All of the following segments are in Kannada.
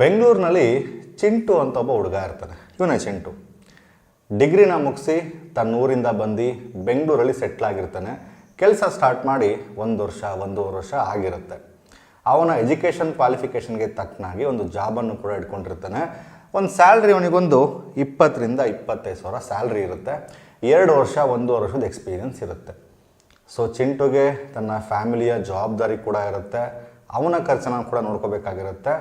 ಬೆಂಗಳೂರಿನಲ್ಲಿ ಚಿಂಟು ಅಂತ ಒಬ್ಬ ಹುಡುಗ ಇರ್ತಾನೆ. ಇವನೇ ಚಿಂಟು. ಡಿಗ್ರಿನ ಮುಗಿಸಿ ತನ್ನ ಊರಿಂದ ಬಂದು ಬೆಂಗಳೂರಲ್ಲಿ ಸೆಟ್ಲ್ ಆಗಿರ್ತಾನೆ. ಕೆಲಸ ಸ್ಟಾರ್ಟ್ ಮಾಡಿ ಒಂದು ವರ್ಷ, ಒಂದೂವರೆ ವರ್ಷ ಆಗಿರುತ್ತೆ. ಅವನ ಎಜುಕೇಷನ್ ಕ್ವಾಲಿಫಿಕೇಷನ್ಗೆ ತಕ್ಕನಾಗಿ ಒಂದು ಜಾಬನ್ನು ಕೂಡ ಇಟ್ಕೊಂಡಿರ್ತಾನೆ. ಒಂದು ಸ್ಯಾಲ್ರಿ ಅವನಿಗೊಂದು ಇಪ್ಪತ್ತರಿಂದ ಇಪ್ಪತ್ತೈದು ಸಾವಿರ ಸ್ಯಾಲ್ರಿ ಇರುತ್ತೆ. ಎರಡು ವರ್ಷ, ಒಂದೂವರೆ ವರ್ಷದ ಎಕ್ಸ್ಪೀರಿಯನ್ಸ್ ಇರುತ್ತೆ. ಸೊ ಚಿಂಟುಗೆ ತನ್ನ ಫ್ಯಾಮಿಲಿಯ ಜವಾಬ್ದಾರಿ ಕೂಡ ಇರುತ್ತೆ. ಅವನ ಖರ್ಚನ್ನು ಕೂಡ ನೋಡ್ಕೋಬೇಕಾಗಿರುತ್ತೆ.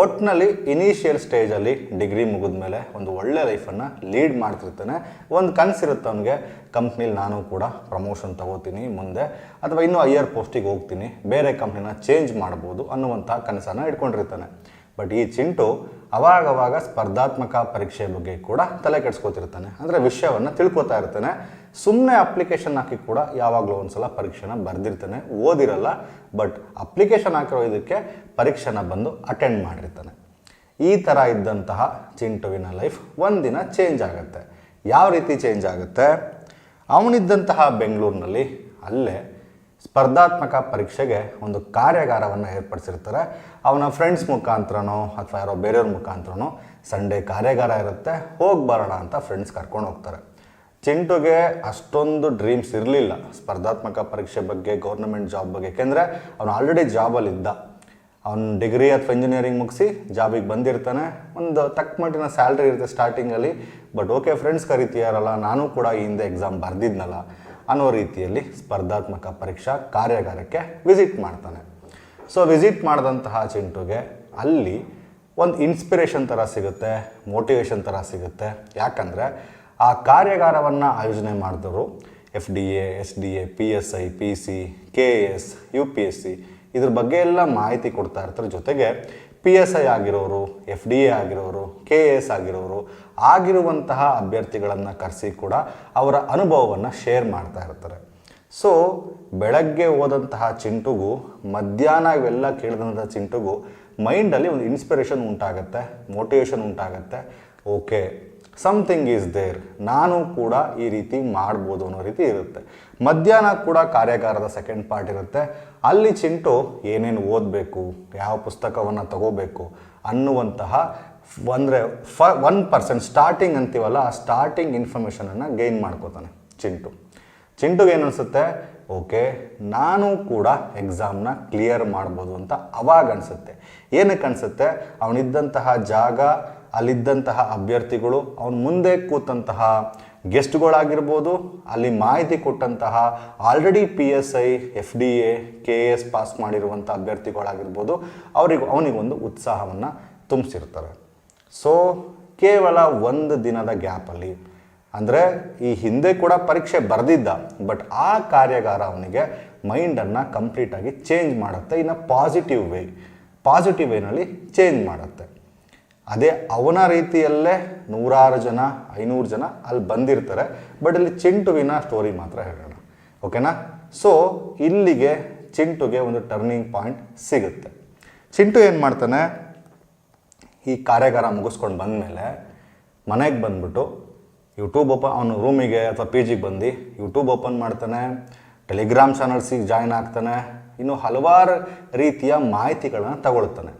ಒಟ್ಟಿನಲ್ಲಿ ಇನಿಷಿಯಲ್ ಸ್ಟೇಜಲ್ಲಿ ಡಿಗ್ರಿ ಮುಗಿದ ಮೇಲೆ ಒಂದು ಒಳ್ಳೆ ಲೈಫನ್ನು ಲೀಡ್ ಮಾಡ್ತಿರ್ತಾನೆ. ಒಂದು ಕನಸಿರುತ್ತೆ ಅವನಿಗೆ. ಕಂಪ್ನಿಲಿ ನಾನು ಕೂಡ ಪ್ರಮೋಷನ್ ತಗೋತೀನಿ ಮುಂದೆ. ಅಥವಾ ಇನ್ನೂ ಹೈಯರ್ ಪೋಸ್ಟಿಗೆ ಹೋಗ್ತೀನಿ. ಬೇರೆ ಕಂಪ್ನಿನ ಚೇಂಜ್ ಮಾಡ್ಬೋದು ಅನ್ನುವಂಥ ಕನಸನ್ನು ಇಟ್ಕೊಂಡಿರ್ತಾನೆ. ಬಟ್ ಈ ಚಿಂಟು ಅವಾಗವಾಗ ಸ್ಪರ್ಧಾತ್ಮಕ ಪರೀಕ್ಷೆ ಬಗ್ಗೆ ಕೂಡ ತಲೆ ಕೆಡಿಸ್ಕೋತಿರ್ತಾನೆ. ಅಂದರೆ ವಿಷಯವನ್ನು ತಿಳ್ಕೊತಾ ಇರ್ತಾನೆ. ಸುಮ್ಮನೆ ಅಪ್ಲಿಕೇಶನ್ ಹಾಕಿ ಕೂಡ ಯಾವಾಗಲೂ ಒಂದ್ಸಲ ಪರೀಕ್ಷೆನ ಬರೆದಿರ್ತಾನೆ, ಓದಿರಲ್ಲ ಬಟ್ ಅಪ್ಲಿಕೇಶನ್ ಹಾಕಿರೋ ಇದಕ್ಕೆ ಪರೀಕ್ಷೆನ ಬಂದು ಅಟೆಂಡ್ ಮಾಡಿರ್ತಾನೆ. ಈ ಥರ ಇದ್ದಂತಹ ಚಿಂಟುವಿನ ಲೈಫ್ ಒಂದಿನ ಚೇಂಜ್ ಆಗುತ್ತೆ. ಯಾವ ರೀತಿ ಚೇಂಜ್ ಆಗುತ್ತೆ? ಅವನಿದ್ದಂತಹ ಬೆಂಗಳೂರಿನಲ್ಲಿ ಅಲ್ಲೇ ಸ್ಪರ್ಧಾತ್ಮಕ ಪರೀಕ್ಷೆಗೆ ಒಂದು ಕಾರ್ಯಾಗಾರವನ್ನು ಏರ್ಪಡಿಸಿರ್ತಾರೆ. ಅವನ ಫ್ರೆಂಡ್ಸ್ ಮುಖಾಂತರನೋ ಅಥವಾ ಯಾರೋ ಬೇರೆಯವ್ರ ಮುಖಾಂತರನೋ ಸಂಡೇ ಕಾರ್ಯಾಗಾರ ಇರುತ್ತೆ, ಹೋಗಿ ಬರೋಣ ಅಂತ ಫ್ರೆಂಡ್ಸ್ ಕರ್ಕೊಂಡು ಹೋಗ್ತಾರೆ. ಚಿಂಟುಗೆ ಅಷ್ಟೊಂದು ಡ್ರೀಮ್ಸ್ ಇರಲಿಲ್ಲ. ಸ್ಪರ್ಧಾತ್ಮಕ ಪರೀಕ್ಷೆ ಬಗ್ಗೆ ಗೌರ್ನಮೆಂಟ್ ಜಾಬ್ ಬಗ್ಗೆ. ಯಾಕೆಂದರೆ ಅವನು ಆಲ್ರೆಡಿ ಜಾಬಲ್ಲಿದ್ದ ಅವ್ನು ಡಿಗ್ರಿ ಅಥವಾ ಇಂಜಿನಿಯರಿಂಗ್ ಮುಗಿಸಿ ಜಾಬಿಗೆ ಬಂದಿರ್ತಾನೆ. ಒಂದು ತಕ್ಕ ಮಟ್ಟಿನ ಸ್ಯಾಲ್ರಿ ಇರುತ್ತೆ ಸ್ಟಾರ್ಟಿಂಗಲ್ಲಿ ಬಟ್ ಓಕೆ ಫ್ರೆಂಡ್ಸ್ ಕರಿತೀಯಾರಲ್ಲ, ನಾನು ಕೂಡ ಈ ಹಿಂದೆ ಎಕ್ಸಾಮ್ ಬರೆದಿದ್ನಲ್ಲ. ಅನ್ನೋ ರೀತಿಯಲ್ಲಿ ಸ್ಪರ್ಧಾತ್ಮಕ ಪರೀಕ್ಷಾ ಕಾರ್ಯಾಗಾರಕ್ಕೆ ವಿಸಿಟ್ ಮಾಡ್ತಾನೆ. ಸೊ ವಿಸಿಟ್ ಮಾಡಿದಂತಹ ಚಿಂಟುಗೆ ಅಲ್ಲಿ ಒಂದು ಇನ್ಸ್ಪಿರೇಷನ್ ಥರ ಸಿಗುತ್ತೆ ಮೋಟಿವೇಶನ್ ಥರ ಸಿಗುತ್ತೆ. ಯಾಕಂದರೆ ಆ ಕಾರ್ಯಾಗಾರವನ್ನು ಆಯೋಜನೆ ಮಾಡಿದವರು F D A S D A P S I P C K S U P S C ಇದ್ರ ಬಗ್ಗೆ ಎಲ್ಲ ಮಾಹಿತಿ ಕೊಡ್ತಾ ಇರ್ತಾರೆ. ಜೊತೆಗೆ ಪಿ ಎಸ್ ಐ ಆಗಿರೋರು ಎಫ್ ಡಿ ಎ ಆಗಿರೋರು ಕೆ ಎಸ್ ಆಗಿರೋರು ಆಗಿರುವಂತಹ ಅಭ್ಯರ್ಥಿಗಳನ್ನು ಕರೆಸಿ ಕೂಡ ಅವರ ಅನುಭವವನ್ನು ಶೇರ್ ಮಾಡ್ತಾ ಇರ್ತಾರೆ. ಸೊ ಬೆಳಗ್ಗೆ ಹೋದಂತಹ ಚಿಂಟುಗೂ, ಮಧ್ಯಾಹ್ನ ಇವೆಲ್ಲ ಕೇಳಿದಂಥ ಚಿಂಟುಗೂ ಮೈಂಡಲ್ಲಿ ಒಂದು ಇನ್ಸ್ಪಿರೇಷನ್ ಉಂಟಾಗುತ್ತೆ ಮೋಟಿವೇಶನ್ ಉಂಟಾಗತ್ತೆ. ಓಕೆ ಸಮಥಿಂಗ್ ಈಸ್ ದೇರ್ ನಾನು ಕೂಡ ಈ ರೀತಿ ಮಾಡ್ಬೋದು ಅನ್ನೋ ರೀತಿ ಇರುತ್ತೆ. ಮಧ್ಯಾಹ್ನ ಕೂಡ ಕಾರ್ಯಾಗಾರದ ಸೆಕೆಂಡ್ ಪಾರ್ಟ್ ಇರುತ್ತೆ. ಅಲ್ಲಿ ಚಿಂಟು ಏನೇನು ಓದಬೇಕು, ಯಾವ ಪುಸ್ತಕವನ್ನು ತಗೋಬೇಕು ಅನ್ನುವಂತಹ ಅಂದರೆ ಫ ಒನ್ ಪರ್ಸೆಂಟ್ ಸ್ಟಾರ್ಟಿಂಗ್ ಅಂತೀವಲ್ಲ, ಆ ಸ್ಟಾರ್ಟಿಂಗ್ ಇನ್ಫಾರ್ಮೇಷನನ್ನು ಗೈನ್ ಮಾಡ್ಕೋತಾನೆ ಚಿಂಟು. ಚಿಂಟುಗೆ ಏನು ಅನಿಸುತ್ತೆ? ಓಕೆ, ನಾನು ಕೂಡ ಎಕ್ಸಾಮ್ನ ಕ್ಲಿಯರ್ ಮಾಡ್ಬೋದು ಅಂತ ಅವಾಗ ಅನಿಸುತ್ತೆ. ಏನಕ್ಕೆ ಅನಿಸುತ್ತೆ? ಅವನಿದ್ದಂತಹ ಜಾಗ ಅಲ್ಲಿದ್ದಂತಹ ಅಭ್ಯರ್ಥಿಗಳು, ಅವನ ಮುಂದೆ ಕೂತಂತಹ ಗೆಸ್ಟ್ಗಳಾಗಿರ್ಬೋದು, ಅಲ್ಲಿ ಮಾಹಿತಿ ಕೊಟ್ಟಂತಹ already P S I F D A K A S pass ಮಾಡಿರುವಂಥ ಅಭ್ಯರ್ಥಿಗಳಾಗಿರ್ಬೋದು, ಅವರಿಗೆ, ಅವನಿಗೊಂದು ಉತ್ಸಾಹವನ್ನು ತುಂಬಿಸಿರ್ತಾರೆ. ಸೊ ಕೇವಲ ಒಂದು ದಿನದ ಗ್ಯಾಪಲ್ಲಿ ಅಂದರೆ ಈ ಹಿಂದೆ ಕೂಡ ಪರೀಕ್ಷೆ ಬರೆದಿದ್ದ ಬಟ್ ಆ ಕಾರ್ಯಾಗಾರ ಅವನಿಗೆ ಮೈಂಡನ್ನು ಕಂಪ್ಲೀಟಾಗಿ ಚೇಂಜ್ ಮಾಡುತ್ತೆ, ಇನ್ನು ಪಾಸಿಟಿವ್ ವೇ ಪಾಸಿಟಿವ್ ವೇನಲ್ಲಿ ಚೇಂಜ್ ಮಾಡುತ್ತೆ. ಅದೇ ಅವನ ರೀತಿಯಲ್ಲೇ ನೂರಾರು ಜನ, ಐನೂರು ಜನ ಅಲ್ಲಿ ಬಂದಿರ್ತಾರೆ. ಬಟ್ ಇಲ್ಲಿ ಚಿಂಟುವಿನ ಸ್ಟೋರಿ ಮಾತ್ರ ಹೇಳೋಣ. ಓಕೆನಾ ಸೊ ಇಲ್ಲಿಗೆ ಚಿಂಟುಗೆ ಒಂದು ಟರ್ನಿಂಗ್ ಪಾಯಿಂಟ್ ಸಿಗುತ್ತೆ. ಚಿಂಟು ಏನು ಮಾಡ್ತಾನೆ? ಈ ಕಾರ್ಯಾಗಾರ ಮುಗಿಸ್ಕೊಂಡು ಬಂದಮೇಲೆ ಮನೆಗೆ ಬಂದ್ಬಿಟ್ಟು ಯೂಟ್ಯೂಬ್ ಓಪನ್ ಅವನು ರೂಮಿಗೆ ಅಥವಾ ಪಿ ಜಿಗೆ ಬಂದು ಯೂಟ್ಯೂಬ್ ಓಪನ್ ಮಾಡ್ತಾನೆ ಟೆಲಿಗ್ರಾಮ್ ಚಾನಲ್ಸಿಗೆ ಜಾಯ್ನ್ ಆಗ್ತಾನೆ, ಇನ್ನು ಹಲವಾರು ರೀತಿಯ ಮಾಹಿತಿಗಳನ್ನು ತಗೊಳ್ತಾನೆ.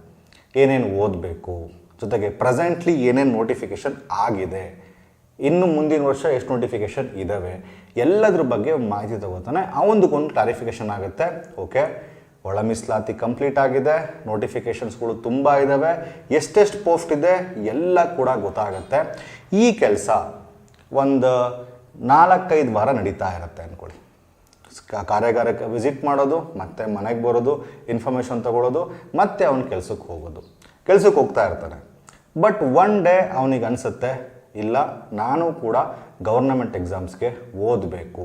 ಏನೇನು ಓದಬೇಕು ಜೊತೆಗೆ ಪ್ರೆಸೆಂಟ್ಲಿ ಏನೇನು ನೋಟಿಫಿಕೇಷನ್ ಆಗಿದೆ, ಇನ್ನು ಮುಂದಿನ ವರ್ಷ ಎಷ್ಟು ನೋಟಿಫಿಕೇಷನ್ ಇದ್ದಾವೆ ಎಲ್ಲದ್ರ ಬಗ್ಗೆ ಮಾಹಿತಿ ತಗೋತಾನೆ. ಆ ಒಂದಕ್ಕೊಂದು ಕ್ಲಾರಿಫಿಕೇಷನ್ ಆಗುತ್ತೆ. ಓಕೆ ಒಳ ಮೀಸಲಾತಿ ಕಂಪ್ಲೀಟ್ ಆಗಿದೆ ನೋಟಿಫಿಕೇಷನ್ಸ್ಗಳು ತುಂಬ ಇದ್ದಾವೆ ಎಷ್ಟೆಷ್ಟು ಪೋಸ್ಟ್ ಇದೆ, ಎಲ್ಲ ಕೂಡ ಗೊತ್ತಾಗುತ್ತೆ. ಈ ಕೆಲಸ ಒಂದು ನಾಲ್ಕೈದು ವಾರ ನಡೀತಾ ಇರುತ್ತೆ ಅಂದ್ಕೊಳ್ಳಿ ಕಾರ್ಯಾಗಾರಕ್ಕೆ ವಿಸಿಟ್ ಮಾಡೋದು, ಮತ್ತೆ ಮನೆಗೆ ಬರೋದು ಇನ್ಫಾರ್ಮೇಷನ್ ತಗೊಳ್ಳೋದು ಮತ್ತೆ ಅವನ ಕೆಲಸಕ್ಕೆ ಹೋಗೋದು. ಕೆಲಸಕ್ಕೆ ಹೋಗ್ತಾ ಇರ್ತಾನೆ. ಬಟ್ ಒನ್ ಡೇ ಅವನಿಗೆ ಅನಿಸುತ್ತೆ, ಇಲ್ಲ, ನಾನು ಕೂಡ ಗೌರ್ನಮೆಂಟ್ ಎಕ್ಸಾಮ್ಸ್ಗೆ ಓದಬೇಕು.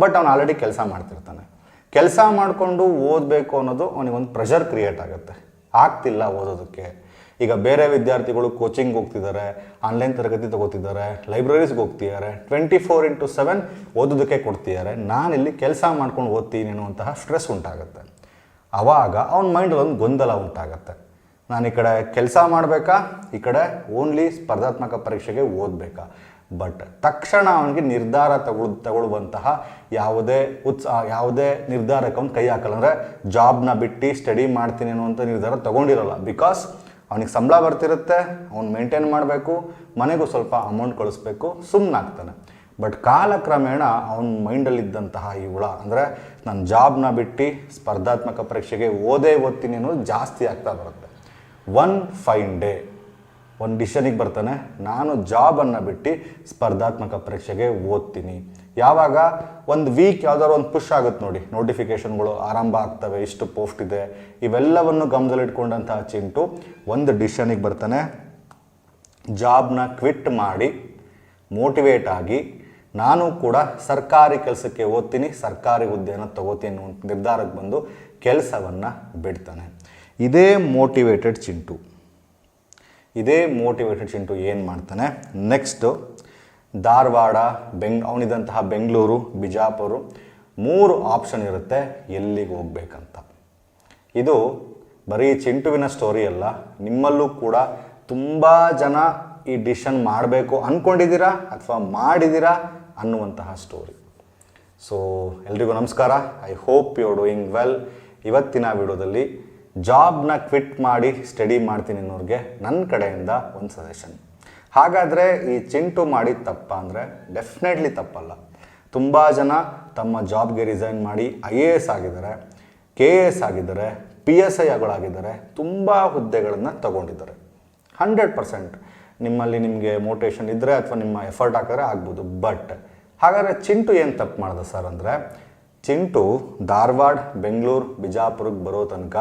ಬಟ್ ಅವನು ಆಲ್ರೆಡಿ ಕೆಲಸ ಮಾಡ್ತಿರ್ತಾನೆ. ಕೆಲಸ ಮಾಡಿಕೊಂಡು ಓದಬೇಕು ಅನ್ನೋದು ಅವನಿಗೊಂದು ಪ್ರೆಷರ್ ಕ್ರಿಯೇಟ್ ಆಗುತ್ತೆ. ಆಗ್ತಿಲ್ಲ ಓದೋದಕ್ಕೆ. ಈಗ ಬೇರೆ ವಿದ್ಯಾರ್ಥಿಗಳು ಕೋಚಿಂಗ್ ಹೋಗ್ತಿದ್ದಾರೆ ಆನ್ಲೈನ್ ತರಗತಿ ತಗೋತಿದ್ದಾರೆ ಲೈಬ್ರರೀಸ್ಗೆ ಹೋಗ್ತಿದ್ದಾರೆ ಟ್ವೆಂಟಿ ಫೋರ್ ಇಂಟು ಸೆವೆನ್ ಓದೋದಕ್ಕೆ ಕೊಡ್ತಿದ್ದಾರೆ. ನಾನಿಲ್ಲಿ ಕೆಲಸ ಮಾಡ್ಕೊಂಡು ಓದ್ತೀನಿ ಅನ್ನುವಂತಹ ಸ್ಟ್ರೆಸ್ ಉಂಟಾಗುತ್ತೆ. ಆವಾಗ ಅವನ ಮೈಂಡಲ್ಲಿ ಒಂದು ಗೊಂದಲ ಉಂಟಾಗತ್ತೆ. ನಾನು ಈ ಕಡೆ ಕೆಲಸ ಮಾಡಬೇಕಾ? ಈ ಕಡೆ ಓನ್ಲಿ ಸ್ಪರ್ಧಾತ್ಮಕ ಪರೀಕ್ಷೆಗೆ ಓದಬೇಕಾ? ಬಟ್ ತಕ್ಷಣ ಅವನಿಗೆ ನಿರ್ಧಾರ ತಗೊಳ್, ತಗೊಳ್ಳುವಂತಹ ಯಾವುದೇ ಉತ್ಸಾಹ ಯಾವುದೇ ನಿರ್ಧಾರಕ್ಕೆ ಅವ್ನು ಕೈ ಹಾಕಲ್ಲ. ಅಂದರೆ ಜಾಬ್ನ ಬಿಟ್ಟು ಸ್ಟಡಿ ಮಾಡ್ತೀನಿ ಅನ್ನುವಂಥ ನಿರ್ಧಾರ ತಗೊಂಡಿರಲ್ಲ. ಬಿಕಾಸ್ ಅವನಿಗೆ ಸಂಬಳ ಬರ್ತಿರುತ್ತೆ, ಅವ್ನು ಮೇಂಟೈನ್ ಮಾಡಬೇಕು, ಮನೆಗೂ ಸ್ವಲ್ಪ ಅಮೌಂಟ್ ಕಳಿಸ್ಬೇಕು ಸುಮ್ಮನಾಗ್ತಾನೆ ಬಟ್ ಕಾಲಕ್ರಮೇಣ ಅವನ ಮೈಂಡಲ್ಲಿದ್ದಂತಹ ಈ ಹುಳ, ಅಂದರೆ ನಾನು ಜಾಬ್ನ ಬಿಟ್ಟು ಸ್ಪರ್ಧಾತ್ಮಕ ಪರೀಕ್ಷೆಗೆ ಓದೇ ಓದ್ತೀನಿ ಅನ್ನೋದು ಜಾಸ್ತಿ ಆಗ್ತಾ ಬರುತ್ತೆ. ಒನ್ ಫೈನ್ ಡೇ ಒಂದು ಡಿಸಿಷನಿಗೆ ಬರ್ತಾನೆ. ನಾನು ಜಾಬನ್ನು ಬಿಟ್ಟು ಸ್ಪರ್ಧಾತ್ಮಕ ಪರೀಕ್ಷೆಗೆ ಓದ್ತೀನಿ. ಯಾವಾಗ? ಒಂದು ವೀಕ್ ಯಾವ್ದಾದ್ರು ಒಂದು ಪುಷ್ ಆಗುತ್ತೆ ನೋಡಿ. ನೋಟಿಫಿಕೇಷನ್ಗಳು ಆರಂಭ ಆಗ್ತವೆ. ಇಷ್ಟು ಪೋಸ್ಟ್ ಇದೆ. ಇವೆಲ್ಲವನ್ನು ಗಮನದಲ್ಲಿಟ್ಕೊಂಡಂತಹ ಚಿಂಟು ಒಂದು ಡಿಸಿಷನಿಗೆ ಬರ್ತಾನೆ. ಜಾಬ್ನ ಕ್ವಿಟ್ ಮಾಡಿ ಮೋಟಿವೇಟ್ ಆಗಿ ನಾನು ಕೂಡ ಸರ್ಕಾರಿ ಕೆಲಸಕ್ಕೆ ಓದ್ತೀನಿ. ಸರ್ಕಾರಿ ಹುದ್ದೆಯನ್ನು ತಗೋತೀನಿ ನಿರ್ಧಾರಕ್ಕೆ ಬಂದು ಕೆಲಸವನ್ನು ಬಿಡ್ತಾನೆ. ಇದೇ ಮೋಟಿವೇಟೆಡ್ ಚಿಂಟು ಇದೇ ಮೋಟಿವೇಟೆಡ್ ಚಿಂಟು ಏನು ಮಾಡ್ತಾನೆ? ನೆಕ್ಸ್ಟು ಧಾರವಾಡ, ಬೆಂಗ್ ಅವನಿದಂತಹ ಬೆಂಗಳೂರು, ಬಿಜಾಪುರ ಮೂರು ಆಪ್ಷನ್ ಇರುತ್ತೆ ಎಲ್ಲಿಗೆ ಹೋಗ್ಬೇಕಂತ. ಇದು ಬರೀ ಚಿಂಟುವಿನ ಸ್ಟೋರಿ ಅಲ್ಲ, ನಿಮ್ಮಲ್ಲೂ ಕೂಡ ತುಂಬ ಜನ ಈ ಡಿಶನ್ ಮಾಡಬೇಕು ಅಂದ್ಕೊಂಡಿದ್ದೀರಾ ಅಥವಾ ಮಾಡಿದ್ದೀರಾ ಅನ್ನುವಂತಹ ಸ್ಟೋರಿ ಸೊ ಎಲ್ರಿಗೂ ನಮಸ್ಕಾರ. I hope you doing well ಇವತ್ತಿನ ವಿಡಿಯೋದಲ್ಲಿ ಜಾಬ್ನ ಕ್ವಿಟ್ ಮಾಡಿ ಸ್ಟಡಿ ಮಾಡ್ತೀನಿ ಅನ್ನೋರಿಗೆ ನನ್ನ ಕಡೆಯಿಂದ ಒಂದು ಸಜೆಷನ್ ಹಾಗಾದರೆ ಈ ಚಿಂಟು ಮಾಡಿದ ತಪ್ಪ ಅಂದರೆ ಡೆಫಿನೆಟ್ಲಿ ತಪ್ಪಲ್ಲ. ತುಂಬ ಜನ ತಮ್ಮ ಜಾಬ್ಗೆ ರಿಸೈನ್ ಮಾಡಿ ಐ ಎ ಎಸ್ ಆಗಿದ್ದಾರೆ ಕೆ ಎ ಎಸ್ ಆಗಿದ್ದಾರೆ ಪಿ ಎಸ್ ಐಗಳಾಗಿದ್ದಾರೆ ತುಂಬ ಹುದ್ದೆಗಳನ್ನು ತಗೊಂಡಿದ್ದಾರೆ. ಹಂಡ್ರೆಡ್ ಪರ್ಸೆಂಟ್ ನಿಮ್ಮಲ್ಲಿ ನಿಮಗೆ ಮೋಟಿವೇಶನ್ ಇದ್ದರೆ ಅಥವಾ ನಿಮ್ಮ ಎಫರ್ಟ್ ಹಾಕಿದ್ರೆ ಆಗ್ಬೋದು. ಬಟ್ ಹಾಗಾದರೆ ಚಿಂಟು ಏನು ತಪ್ಪು ಮಾಡಿದೆ ಸರ್ ಅಂದರೆ ಚಿಂಟು ಧಾರವಾಡ, ಬೆಂಗಳೂರು, ಬಿಜಾಪುರಕ್ಕೆ ಬರೋ ತನಕ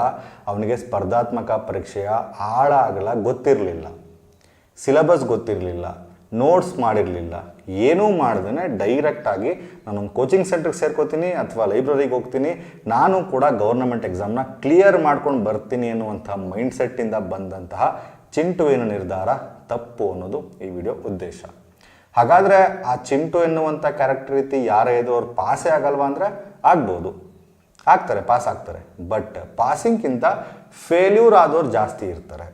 ಅವನಿಗೆ ಸ್ಪರ್ಧಾತ್ಮಕ ಪರೀಕ್ಷೆಯ ಆಳ ಆಗಲ ಗೊತ್ತಿರಲಿಲ್ಲ. ಸಿಲೆಬಸ್ ಗೊತ್ತಿರಲಿಲ್ಲ. ನೋಟ್ಸ್ ಮಾಡಿರಲಿಲ್ಲ. ಏನೂ ಮಾಡ್ದೇ ಡೈರೆಕ್ಟಾಗಿ ಒಂದು ಕೋಚಿಂಗ್ ಸೆಂಟ್ರಿಗೆ ಸೇರ್ಕೋತೀನಿ ಅಥವಾ ಲೈಬ್ರರಿಗೆ ಹೋಗ್ತೀನಿ. ನಾನು ಕೂಡ ಗೌರ್ನಮೆಂಟ್ ಎಕ್ಸಾಮ್ನ ಕ್ಲಿಯರ್ ಮಾಡ್ಕೊಂಡು ಬರ್ತೀನಿ ಅನ್ನುವಂಥ ಮೈಂಡ್ಸೆಟ್ಟಿಂದ ಬಂದಂತಹ ಚಿಂಟುವಿನ ನಿರ್ಧಾರ? ತಪ್ಪು ಅನ್ನೋದು ಈ ವಿಡಿಯೋ ಉದ್ದೇಶ. ಹಾಗಾದರೆ ಆ ಚಿಂಟು ಎನ್ನುವಂಥ ಕ್ಯಾರೆಕ್ಟರ್ ರೀತಿ ಯಾರೇ ಇದು ಅವ್ರು ಪಾಸೇ ಆಗಲ್ವಾ ಅಂದರೆ ಆಗ್ಬೋದು. ಆಗ್ತಾರೆ ಪಾಸ್ ಆಗ್ತಾರೆ. ಬಟ್ ಪಾಸಿಂಗ್ಗಿಂತ ಫೇಲ್ಯೂರ್ ಆದವ್ರು ಜಾಸ್ತಿ ಇರ್ತಾರೆ.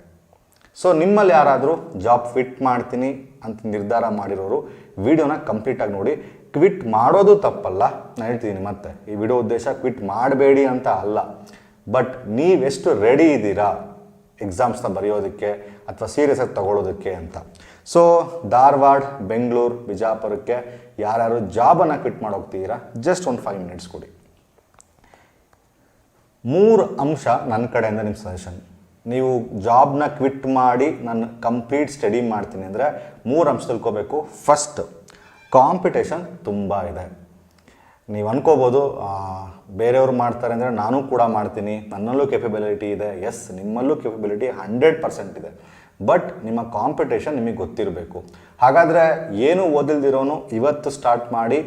ಸೊ ನಿಮ್ಮಲ್ಲಿ ಯಾರಾದರೂ ಜಾಬ್ ಫಿಟ್ ಮಾಡ್ತೀನಿ ಅಂತ ನಿರ್ಧಾರ ಮಾಡಿರೋರು ವಿಡಿಯೋನ ಕಂಪ್ಲೀಟಾಗಿ ನೋಡಿ. ಕ್ವಿಟ್ ಮಾಡೋದು ತಪ್ಪಲ್ಲ. ನಾನು ಹೇಳ್ತೀನಿ ಮತ್ತೆ, ಈ ವಿಡಿಯೋ ಉದ್ದೇಶ ಕ್ವಿಟ್ ಮಾಡಬೇಡಿ ಅಂತ ಅಲ್ಲ. ಬಟ್ ನೀವೆಷ್ಟು ರೆಡಿ ಇದ್ದೀರಾ ಎಕ್ಸಾಮ್ಸ್ನ ಬರೆಯೋದಕ್ಕೆ ಅಥವಾ ಸೀರಿಯಸ್ ಆಗಿ ತಗೊಳ್ಳೋದಕ್ಕೆ ಅಂತ. ಸೊ ಧಾರವಾಡ, ಬೆಂಗಳೂರು, ಬಿಜಾಪುರಕ್ಕೆ ಯಾರ್ಯಾರು ಜಾಬನ್ನು ಕ್ವಿಟ್ ಮಾಡೋಗ್ತೀರಾ? ಜಸ್ಟ್ ಒಂದು ಫೈವ್ ಮಿನಿಟ್ಸ್ ಕೊಡಿ. ಮೂರು ಅಂಶ ನನ್ನ ಕಡೆಯಿಂದ ನಿಮ್ಮ ಸಜೆಷನ್ ನೀವು ಜಾಬ್ನ ಕ್ವಿಟ್ ಮಾಡಿ ನಾನು ಕಂಪ್ಲೀಟ್ ಸ್ಟಡಿ ಮಾಡ್ತೀನಿ ಅಂದರೆ ಮೂರು ಅಂಶ ತಿಳ್ಕೋಬೇಕು. ಫಸ್ಟ್ ಕಾಂಪಿಟೇಷನ್ ತುಂಬ ಇದೆ. ನೀವು ಅನ್ಕೋಬೋದು ಬೇರೆಯವ್ರು ಮಾಡ್ತಾರೆ ಅಂದರೆ ನಾನು ಕೂಡ ಮಾಡ್ತೀನಿ. ನನ್ನಲ್ಲೂ ಕೆಪಬಿಲಿಟಿ ಇದೆ. ಎಸ್ ನಿಮ್ಮಲ್ಲೂ ಕೆಪಬಿಲಿಟಿ ಹಂಡ್ರೆಡ್ ಪರ್ಸೆಂಟ್ ಇದೆ. ಬಟ್ ನಿಮ್ಮ ಕಾಂಪಿಟೇಷನ್ ನಿಮಗೆ ಗೊತ್ತಿರಬೇಕು. ಹಾಗಾದರೆ ಏನು ಓದಿಲ್ದಿರೋನು ಇವತ್ತು ಸ್ಟಾರ್ಟ್ ಮಾಡಿ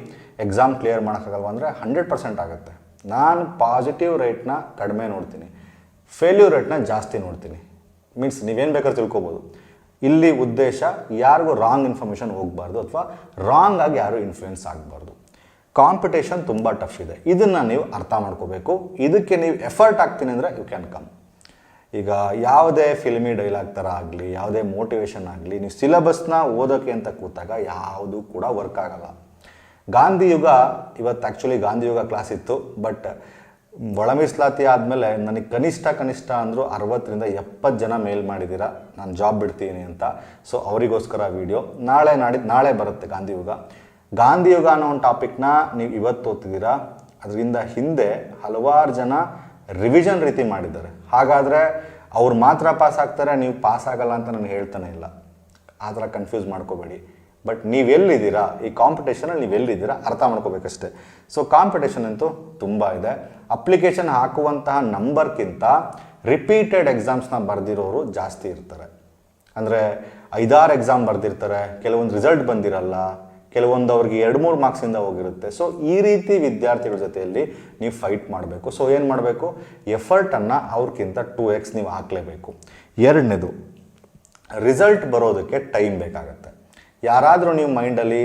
ಎಕ್ಸಾಮ್ ಕ್ಲಿಯರ್ ಮಾಡೋಕ್ಕಾಗಲ್ವ ಅಂದರೆ ಹಂಡ್ರೆಡ್ ಪರ್ಸೆಂಟ್ ಆಗುತ್ತೆ. ನಾನು ಪಾಸಿಟಿವ್ ರೇಟ್ನ ಕಡಿಮೆ ನೋಡ್ತೀನಿ. ಫೇಲ್ಯೂರ್ ರೇಟ್ನ ಜಾಸ್ತಿ ನೋಡ್ತೀನಿ. ಮೀನ್ಸ್ ನೀವೇನು ಬೇಕಾದ್ರೂ ತಿಳ್ಕೊಬೋದು. ಇಲ್ಲಿ ಉದ್ದೇಶ ಯಾರಿಗೂ ರಾಂಗ್ ಇನ್ಫಾರ್ಮೇಷನ್ ಹೋಗಬಾರ್ದು ಅಥವಾ ರಾಂಗ್ ಆಗಿ ಯಾರು ಇನ್ಫ್ಲೂಯೆನ್ಸ್ ಆಗಬಾರ್ದು. ಕಾಂಪಿಟೇಷನ್ ತುಂಬ ಟಫ್ ಇದೆ. ಇದನ್ನು ನೀವು ಅರ್ಥ ಮಾಡ್ಕೋಬೇಕು. ಇದಕ್ಕೆ ನೀವು ಎಫರ್ಟ್ ಆಗ್ತೀನಿ ಅಂದರೆ ಯು ಕ್ಯಾನ್ ಕಮ್ ಈಗ ಯಾವುದೇ ಫಿಲ್ಮಿ ಡೈಲಾಗ್ ಥರ ಆಗಲಿ, ಯಾವುದೇ ಮೋಟಿವೇಶನ್ ಆಗಲಿ, ನೀವು ಸಿಲೆಬಸ್ನ ಓದೋಕ್ಕೆ ಅಂತ ಕೂತಾಗ ಯಾವುದು ಕೂಡ ವರ್ಕ್ ಆಗಲ್ಲ. ಗಾಂಧಿ ಯುಗ, ಇವತ್ತು ಆ್ಯಕ್ಚುಲಿ ಗಾಂಧಿ ಯುಗ ಕ್ಲಾಸ್ ಇತ್ತು ಬಟ್ ಒಳ ಆದಮೇಲೆ ನನಗೆ ಕನಿಷ್ಠ ಕನಿಷ್ಠ ಅಂದರೂ ಅರವತ್ತರಿಂದ ಎಪ್ಪತ್ತು ಜನ ಮೇಲ್ ಮಾಡಿದ್ದೀರಾ ನಾನು ಜಾಬ್ ಬಿಡ್ತೀನಿ ಅಂತ. ಸೊ ಅವರಿಗೋಸ್ಕರ ವಿಡಿಯೋ ನಾಳೆ ನಾಡಿದ್ದು ನಾಳೆ ಬರುತ್ತೆ ಗಾಂಧಿ ಯುಗ. ಗಾಂಧಿ ಯುಗ ಅನ್ನೋ ಒಂದು ಟಾಪಿಕ್ನ ನೀವು ಇವತ್ತು ಓದ್ತಿದ್ದೀರಾ ಅದರಿಂದ ಹಿಂದೆ ಹಲವಾರು ಜನ ರಿವಿಷನ್ ರೀತಿ ಮಾಡಿದ್ದಾರೆ. ಹಾಗಾದರೆ ಅವ್ರು ಮಾತ್ರ ಪಾಸ್ ಆಗ್ತಾರೆ, ನೀವು ಪಾಸ್ ಆಗಲ್ಲ ಅಂತ ನಾನು ಹೇಳ್ತಾನೆ ಇಲ್ಲ. ಆ ಥರ ಕನ್ಫ್ಯೂಸ್ ಮಾಡ್ಕೋಬೇಡಿ. ಬಟ್ ನೀವೆಲ್ಲಿದ್ದೀರಾ ಈ ಕಾಂಪಿಟೇಷನಲ್ಲಿ ನೀವೆಲ್ಲಿದ್ದೀರಾ ಅರ್ಥ ಮಾಡ್ಕೋಬೇಕಷ್ಟೇ. ಸೊ ಕಾಂಪಿಟೇಷನ್ ಅಂತೂ ತುಂಬ ಇದೆ. ಅಪ್ಲಿಕೇಶನ್ ಹಾಕುವಂತಹ ನಂಬರ್ಗಿಂತ ರಿಪೀಟೆಡ್ ಎಕ್ಸಾಮ್ಸ್ನ ಬರೆದಿರೋರು ಜಾಸ್ತಿ ಇರ್ತಾರೆ. ಅಂದರೆ ಐದಾರು ಎಕ್ಸಾಮ್ ಬರೆದಿರ್ತಾರೆ, ಕೆಲವೊಂದು ರಿಸಲ್ಟ್ ಬಂದಿರಲ್ಲ ಕೆಲವೊಂದು ಅವ್ರಿಗೆ ಎರಡು ಮೂರು ಮಾರ್ಕ್ಸಿಂದ ಹೋಗಿರುತ್ತೆ. ಸೊ ಈ ರೀತಿ ವಿದ್ಯಾರ್ಥಿಗಳ ಜೊತೆಯಲ್ಲಿ ನೀವು ಫೈಟ್ ಮಾಡಬೇಕು. ಸೊ ಏನು ಮಾಡಬೇಕು? ಎಫರ್ಟನ್ನು ಅವ್ರಿಗಿಂತ ಟೂ ಎಕ್ಸ್ ನೀವು ಹಾಕಲೇಬೇಕು. ಎರಡನೇದು ರಿಸಲ್ಟ್ ಬರೋದಕ್ಕೆ ಟೈಮ್ ಬೇಕಾಗುತ್ತೆ. ಯಾರಾದರೂ ನೀವು ಮೈಂಡಲ್ಲಿ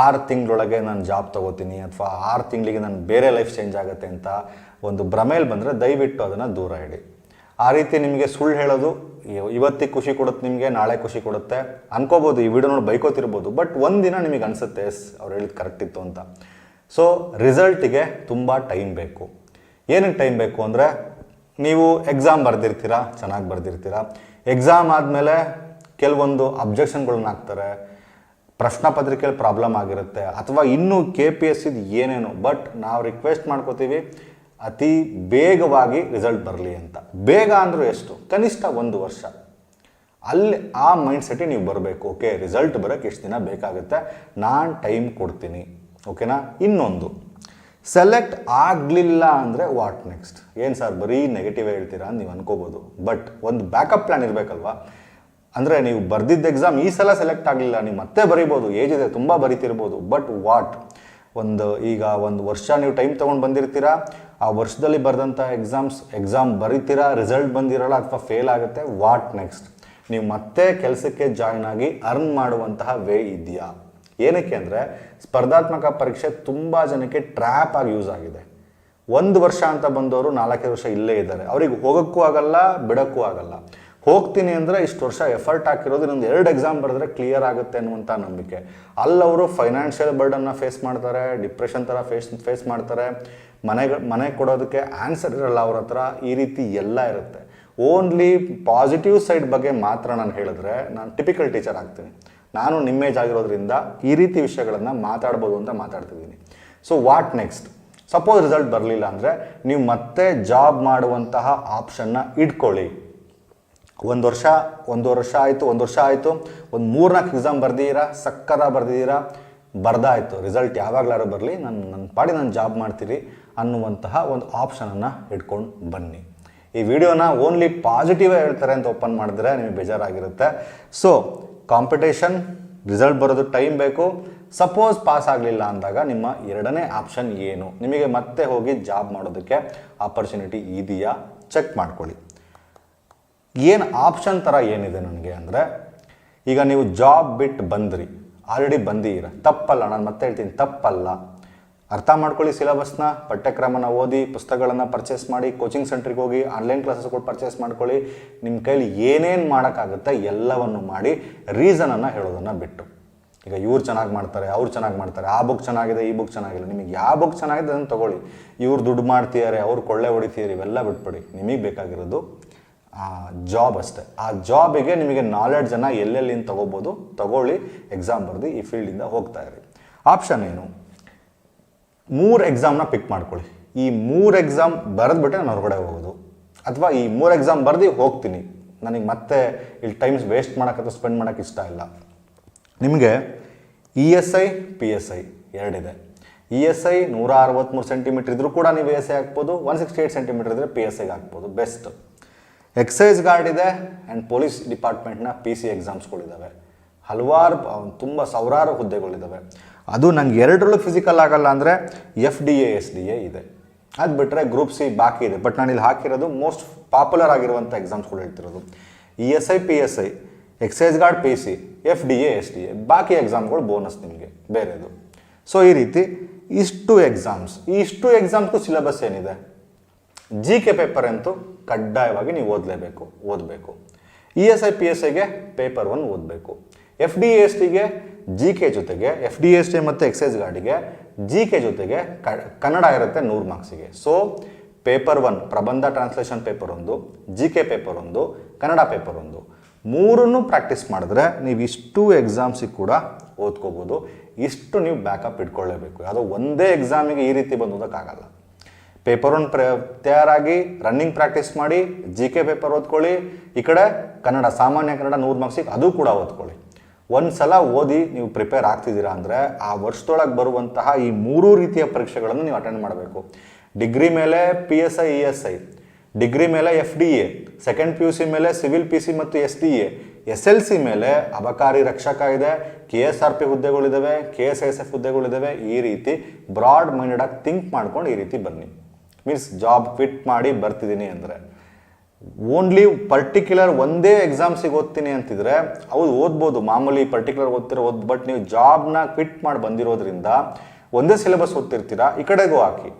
ಆರು ತಿಂಗಳೊಳಗೆ ನಾನು ಜಾಬ್ ತಗೋತೀನಿ ಅಥವಾ ಆರು ತಿಂಗಳಿಗೆ ನಾನು ಬೇರೆ ಲೈಫ್ ಚೇಂಜ್ ಆಗುತ್ತೆ ಅಂತ ಒಂದು ಭ್ರಮೇಲಿ ಬಂದರೆ ದಯವಿಟ್ಟು ಅದನ್ನು ದೂರ ಇಡಿ. ಆ ರೀತಿ ನಿಮಗೆ ಸುಳ್ಳು ಹೇಳೋದು ಇವತ್ತಿಗೆ ಖುಷಿ ಕೊಡುತ್ತೆ ನಿಮಗೆ, ನಾಳೆ ಖುಷಿ ಕೊಡುತ್ತೆ. ಅನ್ಕೋಬೋದು, ಈ ವಿಡಿಯೋ ನೋಡಿ ಬೈಕೋತಿರ್ಬೋದು ಬಟ್ ಒಂದಿನ ನಿಮಗೆ ಅನಿಸುತ್ತೆ, ಎಸ್, ಅವ್ರು ಹೇಳಿದ್ದು ಕರೆಕ್ಟ್ ಇತ್ತು ಅಂತ. ಸೊ ರಿಸಲ್ಟಿಗೆ ತುಂಬ ಟೈಮ್ ಬೇಕು. ಏನಕ್ಕೆ ಟೈಮ್ ಬೇಕು ಅಂದರೆ, ನೀವು ಎಕ್ಸಾಮ್ ಬರೆದಿರ್ತೀರಾ, ಚೆನ್ನಾಗಿ ಬರೆದಿರ್ತೀರಾ. ಎಕ್ಸಾಮ್ ಆದಮೇಲೆ ಕೆಲವೊಂದು ಅಬ್ಜೆಕ್ಷನ್ಗಳನ್ನ ಹಾಕ್ತಾರೆ. ಪ್ರಶ್ನೆ ಪತ್ರಿಕೆಯಲ್ಲಿ ಪ್ರಾಬ್ಲಮ್ ಆಗಿರುತ್ತೆ, ಅಥವಾ ಇನ್ನೂ ಕೆ ಪಿ ಎಸ್ ಇದು ಏನೇನು ಬಟ್ ನಾವು ರಿಕ್ವೆಸ್ಟ್ ಮಾಡ್ಕೋತೀವಿ ಅತಿ ಬೇಗವಾಗಿ ರಿಸಲ್ಟ್ ಬರಲಿ ಅಂತ. ಬೇಗ ಅಂದರೂ ಎಷ್ಟು? ಕನಿಷ್ಠ ಒಂದು ವರ್ಷ. ಅಲ್ಲಿ ಆ ಮೈಂಡ್ ಸೆಟ್ಟಿಗೆ ನೀವು ಬರಬೇಕು. ಓಕೆ ರಿಸಲ್ಟ್ ಬರೋಕ್ಕೆ ಎಷ್ಟು ದಿನ ಬೇಕಾಗುತ್ತೆ? ನಾನು ಟೈಮ್ ಕೊಡ್ತೀನಿ. ಓಕೆನಾ ಇನ್ನೊಂದು. ಸೆಲೆಕ್ಟ್ ಆಗಲಿಲ್ಲ ಅಂದರೆ ವಾಟ್ ನೆಕ್ಸ್ಟ್ ಏನು ಸರ್ ಬರೀ ನೆಗೆಟಿವ್ ಹೇಳ್ತೀರಾ ನೀವು ಅನ್ಕೋಬೋದು. ಬಟ್ ಒಂದು ಬ್ಯಾಕಪ್ ಪ್ಲ್ಯಾನ್ ಇರಬೇಕಲ್ವಾ? ಅಂದರೆ ನೀವು ಬರೆದಿದ್ದ ಎಕ್ಸಾಮ್ ಈ ಸಲ ಸೆಲೆಕ್ಟ್ ಆಗಲಿಲ್ಲ. ನೀವು ಮತ್ತೆ ಬರೀಬೋದು. ಏಜ್ ಇದೆ, ತುಂಬ ಬರಿತಿರ್ಬೋದು. ಬಟ್ ವಾಟ್ ಒಂದು ಈಗ ಒಂದು ವರ್ಷ ನೀವು ಟೈಮ್ ತೊಗೊಂಡು ಬಂದಿರ್ತೀರಾ? ಆ ವರ್ಷದಲ್ಲಿ ಬರೆದಂಥ ಎಕ್ಸಾಮ್ಸ್ ಎಕ್ಸಾಮ್ ಬರೀತೀರಾ ರಿಸಲ್ಟ್ ಬಂದಿರಲ್ಲ ಅಥವಾ ಫೇಲ್ ಆಗುತ್ತೆ ವಾಟ್ ನೆಕ್ಸ್ಟ್ ನೀವು ಮತ್ತೆ ಕೆಲಸಕ್ಕೆ ಜಾಯ್ನ್ ಆಗಿ ಅರ್ನ್ ಮಾಡುವಂತಹ ವೇ ಇದೆಯಾ? ಏನಕ್ಕೆ ಅಂದರೆ, ಸ್ಪರ್ಧಾತ್ಮಕ ಪರೀಕ್ಷೆ ತುಂಬ ಜನಕ್ಕೆ ಟ್ರ್ಯಾಪ್ ಆಗಿ ಯೂಸ್ ಆಗಿದೆ. ಒಂದು ವರ್ಷ ಅಂತ ಬಂದವರು ನಾಲ್ಕೈದು ವರ್ಷ ಇಲ್ಲೇ ಇದ್ದಾರೆ. ಅವ್ರಿಗೆ ಹೋಗೋಕ್ಕೂ ಆಗಲ್ಲ, ಬಿಡೋಕ್ಕೂ ಆಗಲ್ಲ. ಹೋಗ್ತೀನಿ ಅಂದರೆ ಇಷ್ಟು ವರ್ಷ ಎಫರ್ಟ್ ಹಾಕಿರೋದು ಇನ್ನೊಂದು ಎರಡು ಎಕ್ಸಾಮ್ ಬರೆದ್ರೆ ಕ್ಲಿಯರ್ ಆಗುತ್ತೆ ಅನ್ನುವಂಥ ನಂಬಿಕೆ. ಅಲ್ಲವರು ಫೈನಾನ್ಷಿಯಲ್ ಬರ್ಡನ್ನ ಫೇಸ್ ಮಾಡ್ತಾರೆ ಡಿಪ್ರೆಷನ್ ಥರ ಫೇಸ್ ಫೇಸ್ ಮಾಡ್ತಾರೆ. ಮನೆಗೆ, ಮನೆ ಕೊಡೋದಕ್ಕೆ ಆನ್ಸರ್ ಇರಲ್ಲ ಅವ್ರ ಹತ್ರ, ಈ ರೀತಿ ಎಲ್ಲ ಇರುತ್ತೆ. ಓನ್ಲಿ ಪಾಸಿಟಿವ್ ಸೈಡ್ ಬಗ್ಗೆ ಮಾತ್ರ ನಾನು ಹೇಳಿದ್ರೆ, ನಾನು ಟಿಪಿಕಲ್ ಟೀಚರ್ ಆಗ್ತೀನಿ. ನಾನು ನಿಮ್ಮೇಜ್ ಆಗಿರೋದ್ರಿಂದ ಈ ರೀತಿ ವಿಷಯಗಳನ್ನು ಮಾತಾಡ್ಬೋದು ಅಂತ ಮಾತಾಡ್ತಿದ್ದೀನಿ. So what next suppose result ಬರಲಿಲ್ಲ ಅಂದರೆ, ನೀವು ಮತ್ತೆ ಜಾಬ್ ಮಾಡುವಂತಹ ಆಪ್ಷನ್ನ ಇಟ್ಕೊಳ್ಳಿ. ಒಂದು ವರ್ಷ ಒಂದು ವರ್ಷ ಆಯಿತು, ಒಂದು ವರ್ಷ ಆಯಿತು. ಒಂದು ಮೂರ್ನಾಲ್ಕು ಎಕ್ಸಾಮ್ ಬರ್ದಿದ್ದೀರಾ ಸಕ್ಕದ ಬರ್ದಿದ್ದೀರಾ, ಬರ್ದಾಯಿತು. ರಿಸಲ್ಟ್ ಯಾವಾಗಲಾರು ಬರಲಿ, ನಾನು ನನ್ನ ಪಾಡಿ ನಾನು ಜಾಬ್ ಮಾಡ್ತೀರಿ ಅನ್ನುವಂತಹ ಒಂದು ಆಪ್ಷನನ್ನು ಇಟ್ಕೊಂಡು ಬನ್ನಿ. ಈ ವಿಡಿಯೋನ ಓನ್ಲಿ ಪಾಸಿಟಿವ್ ಹೇಳ್ತಾರೆ ಅಂತ ಓಪನ್ ಮಾಡಿದ್ರೆ ನಿಮಗೆ ಬೇಜಾರಾಗಿರುತ್ತೆ. ಸೊ ಕಾಂಪಿಟೇಷನ್ ರಿಸಲ್ಟ್ ಬರೋದು ಟೈಮ್ ಬೇಕು. ಸಪೋಸ್ ಪಾಸ್ ಆಗಲಿಲ್ಲ ಅಂದಾಗ ನಿಮ್ಮ ಎರಡನೇ ಆಪ್ಷನ್ ಏನು? ನಿಮಗೆ ಮತ್ತೆ ಹೋಗಿ ಜಾಬ್ ಮಾಡೋದಕ್ಕೆ ಆಪರ್ಚುನಿಟಿ ಇದೆಯಾ? ಚೆಕ್ ಮಾಡ್ಕೊಳ್ಳಿ. ಏನು ಆಪ್ಷನ್ ಥರ ಏನಿದೆ ನನಗೆ ಅಂದರೆ, ಈಗ ನೀವು ಜಾಬ್ ಬಿಟ್ಟು ಬಂದ್ರಿ ಆಲ್ರೆಡಿ ಬಂದಿರ ತಪ್ಪಲ್ಲ, ನಾನು ಮತ್ತೆ ಹೇಳ್ತೀನಿ, ತಪ್ಪಲ್ಲ. ಅರ್ಥ ಮಾಡ್ಕೊಳ್ಳಿ ಸಿಲೆಬಸ್ನ ಪಠ್ಯಕ್ರಮನ ಓದಿ, ಪುಸ್ತಕಗಳನ್ನು ಪರ್ಚೇಸ್ ಮಾಡಿ ಕೋಚಿಂಗ್ ಸೆಂಟ್ರಿಗೆ ಹೋಗಿ ಆನ್ಲೈನ್ ಕ್ಲಾಸಸ್ ಕೂಡ ಪರ್ಚೇಸ್ ಮಾಡ್ಕೊಳ್ಳಿ. ನಿಮ್ಮ ಕೈಲಿ ಏನೇನು ಮಾಡೋಕ್ಕಾಗುತ್ತೆ ಎಲ್ಲವನ್ನು ಮಾಡಿ ರೀಸನನ್ನು ಹೇಳೋದನ್ನು ಬಿಟ್ಟು. ಈಗ ಇವ್ರು ಚೆನ್ನಾಗಿ ಮಾಡ್ತಾರೆ, ಅವ್ರು ಚೆನ್ನಾಗಿ ಮಾಡ್ತಾರೆ, ಆ ಬುಕ್ ಚೆನ್ನಾಗಿದೆ, ಈ ಬುಕ್ ಚೆನ್ನಾಗಿಲ್ಲ. ನಿಮಗೆ ಯಾವ ಬುಕ್ ಚೆನ್ನಾಗಿದೆ ಅದನ್ನು ತಗೊಳ್ಳಿ. ಇವ್ರು ದುಡ್ಡು ಮಾಡ್ತಿದ್ದಾರೆ, ಅವ್ರು ಕೊಳ್ಳೆ ಹೊಡಿತೀರಿ ಇವೆಲ್ಲ ಬಿಟ್ಬಿಡಿ. ನಿಮಗೆ ಬೇಕಾಗಿರೋದು ಜಾಬ್ ಅಷ್ಟೇ. ಆ ಜಾಬಿಗೆ ನಿಮಗೆ ನಾಲೆಡ್ಜನ್ನು ಎಲ್ಲೆಲ್ಲಿಂದ ತಗೋಬೋದು, ತಗೊಳ್ಳಿ ಎಕ್ಸಾಮ್ ಬರೆದು ಈ ಫೀಲ್ಡಿಂದ ಹೋಗ್ತಾ ಇರಿ. ಆಪ್ಷನ್ ಏನು? ಮೂರು ಎಕ್ಸಾಮ್ನ ಪಿಕ್ ಮಾಡ್ಕೊಳ್ಳಿ. ಈ ಮೂರು ಎಕ್ಸಾಮ್ ಬರೆದ್ಬಿಟ್ಟೆ ನಾನು ಹೊರಗಡೆ ಹೋಗೋದು. ಅಥವಾ ಈ ಮೂರು ಎಕ್ಸಾಮ್ ಬರೆದು ಹೋಗ್ತೀನಿ. ನನಗೆ ಮತ್ತೆ ಇಲ್ಲಿ ಟೈಮ್ಸ್ ವೇಸ್ಟ್ ಮಾಡೋಕೆ ಅಥವಾ ಸ್ಪೆಂಡ್ ಮಾಡೋಕ್ಕೆ ಇಷ್ಟ ಇಲ್ಲ. ನಿಮಗೆ E S I P S I ಎರಡಿದೆ. ಇ ಎಸ್ ಐ ನೂರ ಅರವತ್ತ್ಮೂರು ಸೆಂಟಿಮೀಟ್ರ್ ಇದ್ರೂ ಕೂಡ ನೀವು ಎಸ್ ಐ ಹಾಕ್ಬೋದು ಒನ್ ಸಿಕ್ಸ್ಟಿ ಏಯ್ಟ್ ಸೆಂಟಿಮೀಟ್ರ್ ಇದ್ದರೆ ಪಿ ಎಸ್ ಐಗೆ ಹಾಕ್ಬೋದು ಬೆಸ್ಟ್ ಎಕ್ಸೈಸ್ ಗಾರ್ಡ್ ಇದೆ ಆ್ಯಂಡ್ ಪೊಲೀಸ್ ಡಿಪಾರ್ಟ್ಮೆಂಟ್ನ ಪಿ ಸಿ ಎಕ್ಸಾಮ್ಸ್ಗಳಿದ್ದಾವೆ ಹಲವಾರು ತುಂಬ ಸಾವಿರಾರು ಹುದ್ದೆಗಳಿದ್ದಾವೆ ಅದು ನಂಗೆ ಎರಡರಲ್ಲೂ ಫಿಸಿಕಲ್ ಆಗಲ್ಲ ಅಂದರೆ F D A S D A ಇದೆ. ಅದು ಬಿಟ್ಟರೆ ಗ್ರೂಪ್ ಸಿ ಬಾಕಿ ಇದೆ. ಬಟ್ ನಾನು ಇಲ್ಲಿ ಹಾಕಿರೋದು ಮೋಸ್ಟ್ ಪಾಪ್ಯುಲರ್ ಆಗಿರುವಂಥ ಎಕ್ಸಾಮ್ಸ್ಗಳು ಹೇಳ್ತಿರೋದು. E S I P S I excise guard P C F D A S D A ಬಾಕಿ ಎಕ್ಸಾಮ್ಗಳು ಬೋನಸ್ ನಿಮಗೆ, ಬೇರೆದು. ಸೊ ಈ ರೀತಿ ಇಷ್ಟು ಎಕ್ಸಾಮ್ಸ್ ಇಷ್ಟು ಎಕ್ಸಾಮ್ಸ್ಗೂ ಸಿಲೆಬಸ್ ಏನಿದೆ? ಜಿ ಕೆ ಪೇಪರ್ ಅಂತೂ ಕಡ್ಡಾಯವಾಗಿ ನೀವು ಓದಲೇಬೇಕು, ಓದಬೇಕು. E S I P S ಐಗೆ paper one ಓದಬೇಕು. ಎಫ್ ಡಿ ಎಸ್ ಟಿಗೆ ಜಿ ಕೆ ಜೊತೆಗೆ ಎಫ್ ಡಿ ಎಸ್ ಟಿ ಮತ್ತು ಎಕ್ಸೈಸ್ ಗಾಡಿಗೆ ಜಿ ಕೆ ಜೊತೆಗೆ ಕನ್ನಡ ಇರುತ್ತೆ ನೂರು ಮಾರ್ಕ್ಸಿಗೆ ಸೊ ಪೇಪರ್ ಒನ್ ಪ್ರಬಂಧ ಟ್ರಾನ್ಸ್ಲೇಷನ್ ಪೇಪರ್ ಒಂದು ಜಿ ಕೆ ಪೇಪರ್ ಒಂದು, ಕನ್ನಡ ಪೇಪರ್ ಒಂದು. ಮೂರನ್ನು ಪ್ರಾಕ್ಟೀಸ್ ಮಾಡಿದ್ರೆ ನೀವು ಇಷ್ಟು ಎಕ್ಸಾಮ್ಸಿಗೆ ಕೂಡ ಓದ್ಕೋಬೋದು. ಇಷ್ಟು ನೀವು ಬ್ಯಾಕಪ್ ಇಟ್ಕೊಳ್ಳೇಬೇಕು. ಯಾವುದೋ ಒಂದೇ ಎಕ್ಸಾಮಿಗೆ ಈ ರೀತಿ ಬಂದು ಓದೋಕ್ಕಾಗಲ್ಲ. ಪೇಪರ್ ಒನ್ ಪ್ರ ತಯಾರಾಗಿ ರನ್ನಿಂಗ್ ಪ್ರಾಕ್ಟೀಸ್ ಮಾಡಿ ಜಿ ಕೆ ಪೇಪರ್ ಓದ್ಕೊಳ್ಳಿ. ಈ ಕಡೆ ಕನ್ನಡ, ಸಾಮಾನ್ಯ ಕನ್ನಡ ನೂರು ಮಾರ್ಕ್ಸಿಗೆ ಅದು ಕೂಡ ಓದ್ಕೊಳ್ಳಿ. ಒಂದು ಸಲ ಓದಿ ನೀವು ಪ್ರಿಪೇರ್ ಆಗ್ತಿದ್ದೀರಾ ಅಂದರೆ ಆ ವರ್ಷದೊಳಗೆ ಬರುವಂತಹ ಈ ಮೂರೂ ರೀತಿಯ ಪರೀಕ್ಷೆಗಳನ್ನು ನೀವು ಅಟೆಂಡ್ ಮಾಡಬೇಕು. ಡಿಗ್ರಿ ಮೇಲೆ P S I E S I degree ಮೇಲೆ F D A second P U C ಮೇಲೆ ಸಿವಿಲ್ ಪಿ ಸಿ ಮತ್ತು S D A S L C ಮೇಲೆ ಅಬಕಾರಿ ರಕ್ಷಕ ಇದೆ ಕೆ ಎಸ್ ಆರ್ ಪಿ ಹುದ್ದೆಗಳಿದ್ದಾವೆ ಕೆ ಎಸ್ ಎಸ್ ಎಫ್ ಹುದ್ದೆಗಳಿದ್ದಾವೆ ಈ ರೀತಿ ಬ್ರಾಡ್ ಮೈಂಡೆಡಾಗಿ ಥಿಂಕ್ ಮಾಡ್ಕೊಂಡು ಈ ರೀತಿ ಬನ್ನಿ. ಮೀನ್ಸ್ ಜಾಬ್ ಕ್ವಿಟ್ ಮಾಡಿ ಬರ್ತಿದ್ದೀನಿ ಅಂದರೆ. ಓನ್ಲಿ ಪರ್ಟಿಕ್ಯುಲರ್ ಒಂದೇ ಎಕ್ಸಾಮ್ಸಿಗೆ ಓದ್ತೀನಿ ಅಂತಿದ್ರೆ, ಹೌದು, ಓದ್ಬೋದು. ಮಾಮೂಲಿ ಪರ್ಟಿಕ್ಯುಲರ್ ಓದ್ತಿರೋ ಓದ್ ಬಟ್ ನೀವು ಜಾಬ್ನ ಕ್ವಿಟ್ ಮಾಡಿ ಬಂದಿರೋದ್ರಿಂದ ಒಂದೇ ಸಿಲೆಬಸ್ ಓದ್ತಿರ್ತೀರಾ? ಈ ಕಡೆಗೂ ಹಾಕಿ.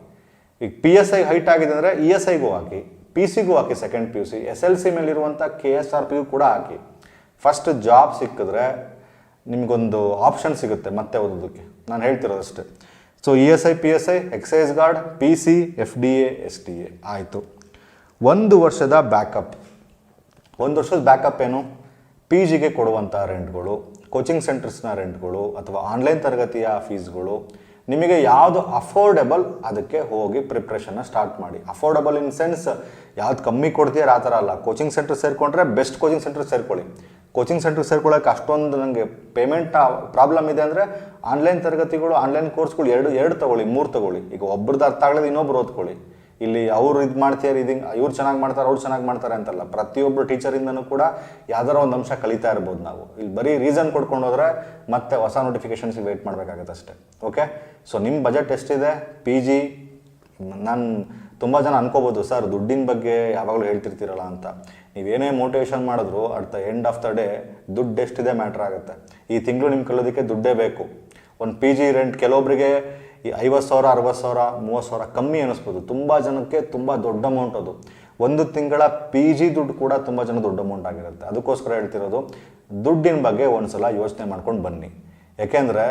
ಈಗ ಪಿ ಎಸ್ ಐ ಹೈಟ್ ಆಗಿದೆ ಅಂದರೆ ಇ ಎಸ್ ಐಗೂ ಹಾಕಿ. ಪಿ ಸಿಗೂ ಹಾಕಿ second P U C S L C ಮೇಲಿರುವಂಥ K S R ಪಿಗೂ ಕೂಡ ಹಾಕಿ. ಫಸ್ಟ್ ಜಾಬ್ ಸಿಕ್ಕಿದ್ರೆ ನಿಮಗೊಂದು ಆಪ್ಷನ್ ಸಿಗುತ್ತೆ ಮತ್ತೆ ಓದೋದಕ್ಕೆ. ನಾನು ಹೇಳ್ತಿರೋದಷ್ಟೇ. So E S I P S I excise guard P C F D A S T A ಆಯಿತು. ಒಂದು ವರ್ಷದ ಬ್ಯಾಕಪ್ ಒಂದು ವರ್ಷದ ಬ್ಯಾಕಪ್ ಏನು? ಪಿ ಜಿಗೆ ಕೊಡುವಂಥ ರೆಂಟ್ಗಳು ಕೋಚಿಂಗ್ ಸೆಂಟರ್ಸ್ನ ರೆಂಟ್ಗಳು ಅಥವಾ ಆನ್ಲೈನ್ ತರಗತಿಯ ಫೀಸ್ಗಳು ನಿಮಗೆ ಯಾವುದು ಅಫೋರ್ಡೆಬಲ್ ಅದಕ್ಕೆ ಹೋಗಿ ಪ್ರಿಪ್ರೇಷನ್ನ ಸ್ಟಾರ್ಟ್ ಮಾಡಿ. ಅಫೋರ್ಡೆಬಲ್ ಇನ್ ಸೆನ್ಸ್ ಯಾವ್ದು ಕಮ್ಮಿ ಕೊಡ್ತೀರ ಆ ಥರ ಅಲ್ಲ. ಕೋಚಿಂಗ್ ಸೆಂಟರ್ ಸೇರಿಕೊಂಡ್ರೆ ಬೆಸ್ಟ್ ಕೋಚಿಂಗ್ ಸೆಂಟರ್ ಸೇರ್ಕೊಳ್ಳಿ. ಕೋಚಿಂಗ್ ಸೆಂಟರ್ ಸೇರ್ಕೊಳ್ಳೋಕೆ ಅಷ್ಟೊಂದು ನನಗೆ ಪೇಮೆಂಟ್ ಪ್ರಾಬ್ಲಮ್ ಇದೆ ಅಂದರೆ ಆನ್ಲೈನ್ ತರಗತಿಗಳು, ಆನ್ಲೈನ್ ಕೋರ್ಸ್ಗಳು ಎರಡು ಎರಡು ತಗೊಳ್ಳಿ, ಮೂರು ತಗೊಳ್ಳಿ. ಈಗ ಒಬ್ರದ್ದು ಅರ್ಥ ಆಗಲಿಲ್ಲ ಇನ್ನೊಬ್ರು ಓದ್ಕೊಳ್ಳಿ. ಇಲ್ಲಿ ಅವ್ರು ಇದು ಮಾಡ್ತಿದ್ದಾರೆ ಇದು ಇವ್ರು ಚೆನ್ನಾಗಿ ಮಾಡ್ತಾರೆ, ಅವ್ರು ಚೆನ್ನಾಗಿ ಮಾಡ್ತಾರೆ ಅಂತಲ್ಲ. ಪ್ರತಿಯೊಬ್ಬರು ಟೀಚರಿಂದನೂ ಕೂಡ ಯಾವ್ದಾರ ಒಂದು ಅಂಶ ಕಲಿತಾ ಇರ್ಬೋದು ನಾವು. ಇಲ್ಲಿ ಬರೀ ರೀಸನ್ ಕೊಡ್ಕೊಂಡು ಹೋದರೆ ಮತ್ತೆ ಹೊಸ ನೋಟಿಫಿಕೇಷನ್ಸಿಗೆ ವೆಯ್ಟ್ ಮಾಡಬೇಕಾಗತ್ತೆ ಅಷ್ಟೇ. ಓಕೆ ಸೊ ನಿಮ್ಮ ಬಜೆಟ್ ಎಷ್ಟಿದೆ? ಪಿ ಜಿ ನಾನು, ತುಂಬ ಜನ ಅನ್ಕೋಬೋದು, ಸರ್, ದುಡ್ಡಿನ ಬಗ್ಗೆ ಯಾವಾಗಲೂ ಹೇಳ್ತಿರ್ತೀರಲ್ಲ ಅಂತ. ನೀವೇನೇ ಮೋಟಿವೇಶನ್ ಮಾಡಿದ್ರು at the end of the day ದುಡ್ಡು ಎಷ್ಟಿದೆ ಮ್ಯಾಟ್ರ್ ಆಗುತ್ತೆ. ಈ ತಿಂಗಳು ನಿಮ್ಮ ಕಲಿಯೋದಕ್ಕೆ ದುಡ್ಡೇ ಬೇಕು. ಒಂದು ಪಿ ಜಿ ರೆಂಟ್ ಕೆಲವೊಬ್ಬರಿಗೆ ಈ ಐವತ್ತು ಸಾವಿರ, ಅರವತ್ತು ಸಾವಿರ, ಮೂವತ್ತು ಸಾವಿರ ಕಮ್ಮಿ ಅನ್ನಿಸ್ಬೋದು ತುಂಬ ಜನಕ್ಕೆ ತುಂಬ ದೊಡ್ಡ ಅಮೌಂಟ್ ಅದು. ಒಂದು ತಿಂಗಳ ಪಿ ಜಿ ದುಡ್ಡು ಕೂಡ ತುಂಬ ಜನ ದೊಡ್ಡ ಅಮೌಂಟ್ ಆಗಿರುತ್ತೆ. ಅದಕ್ಕೋಸ್ಕರ ಹೇಳ್ತಿರೋದು, ದುಡ್ಡಿನ ಬಗ್ಗೆ ಒಂದ್ಸಲ ಯೋಚನೆ ಮಾಡ್ಕೊಂಡು ಬನ್ನಿ. ಯಾಕೆಂದರೆ,